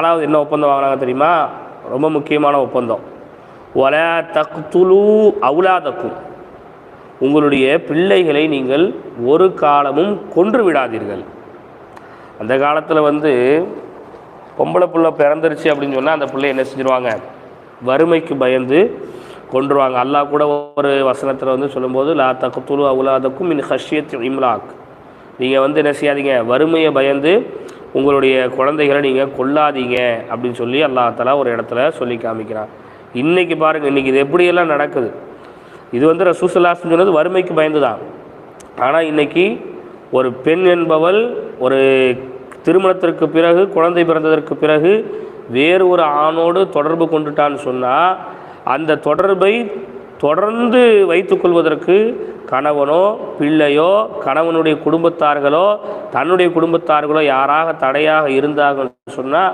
நாலாவது என்ன ஒப்பந்தம் வாங்கினாங்க தெரியுமா? ரொம்ப முக்கியமான ஒப்பந்தம். ஒல தக்துலு அவுலாதக்கும். உங்களுடைய பிள்ளைகளை நீங்கள் ஒரு காலமும் கொன்று விடாதீர்கள். அந்த காலத்தில் வந்து பொம்பளை பிள்ளை பிறந்துருச்சு அப்படின்னு சொன்னால் அந்த பிள்ளை என்ன செஞ்சுருவாங்க? வறுமைக்கு பயந்து கொன்றுவாங்க. அல்லாஹ் கூட ஒரு வசனத்தில் வந்து சொல்லும்போது லா தகுத்துலு அவுலாதக்கும் மின் ஹஷியத் இம்லாக். நீங்கள் வந்து என்ன செய்யாதீங்க? வறுமையை பயந்து உங்களுடைய குழந்தைகளை நீங்கள் கொல்லாதீங்க அப்படின்னு சொல்லி அல்லாஹ் ஒரு இடத்துல சொல்லி காமிக்கிறான். இன்றைக்கி பாருங்கள் இன்றைக்கி இது எப்படியெல்லாம் நடக்குது? இது வந்து ரசூசல்லாஸ் சொன்னது வறுமைக்கு பயந்து தான் ஆனால் இன்னைக்கு ஒரு பெண் என்பவள் ஒரு திருமணத்திற்கு பிறகு குழந்தை பிறந்ததற்கு பிறகு வேறு ஒரு ஆணோடு தொடர்பு கொண்டுட்டான்னு சொன்னால் அந்த தொடர்பை தொடர்ந்து வைத்துக்கொள்வதற்கு கணவனோ பிள்ளையோ கணவனுடைய குடும்பத்தார்களோ தன்னுடைய குடும்பத்தார்களோ யாராக தடையாக இருந்தாங்கன்னு சொன்னால்